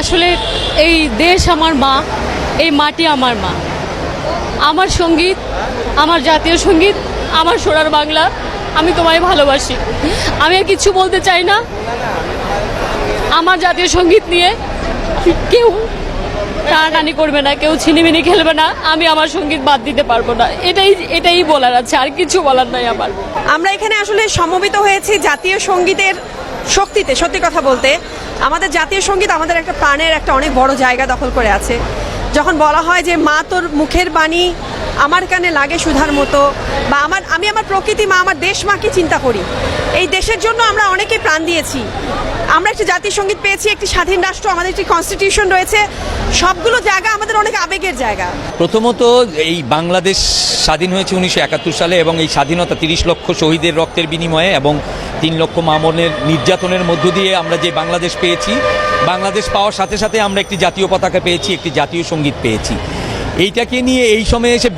আসলে এই দেশ আমার মা, এই মাটি আমার মা। আমার সংগীত, আমার জাতীয় সংগীত, আমার সোনার বাংলা, আমি তোমায় ভালোবাসি। আমি আর কিছু বলতে চাই না। আমার জাতীয় সংগীত নিয়ে কেউ টানাটানি করবে না, কেউ ছিনিমিনি খেলবে না। আমি আমার সংগীত বাদ দিতে পারব না। এটাই এটাই বলার আছে, আর কিছু বলার নাই আমার। আমরা এখানে আসলে সমবেত হয়েছি জাতীয় সঙ্গীতের শক্তিতে, সত্যি কথা বলতে, আমাদের জাতীয় সংগীত আমাদের একটা প্রাণের একটা অনেক বড় জায়গা দখল করে আছে। যখন বলা হয় যে, মা তোর মুখের বাণী আমার কানে লাগে সুধার মতো, বা আমার, আমি আমার প্রকৃতি, মা আমার দেশ মাকে চিন্তা করি? এই দেশের জন্য আমরা অনেকে প্রাণ দিয়েছি। আমরা একটি জাতীয় সংগীত পেয়েছি, একটি স্বাধীন রাষ্ট্র, আমাদের একটি কনস্টিটিউশন রয়েছে। সবগুলো জায়গা আমাদের অনেক আবেগের জায়গা। প্রথমত, এই বাংলাদেশ স্বাধীন হয়েছে উনিশশো একাত্তর সালে এবং এই স্বাধীনতা তিরিশ লক্ষ শহীদের রক্তের বিনিময়ে এবং তিন লক্ষ মামনের নির্যাতনের মধ্য দিয়ে আমরা যে বাংলাদেশ পেয়েছি, বাংলাদেশ পাওয়ার সাথে সাথে আমরা একটি জাতীয় পতাকা পেয়েছি, একটি জাতীয় সংগীত পেয়েছি। এইটাকে নিয়ে এই সময়ে এসে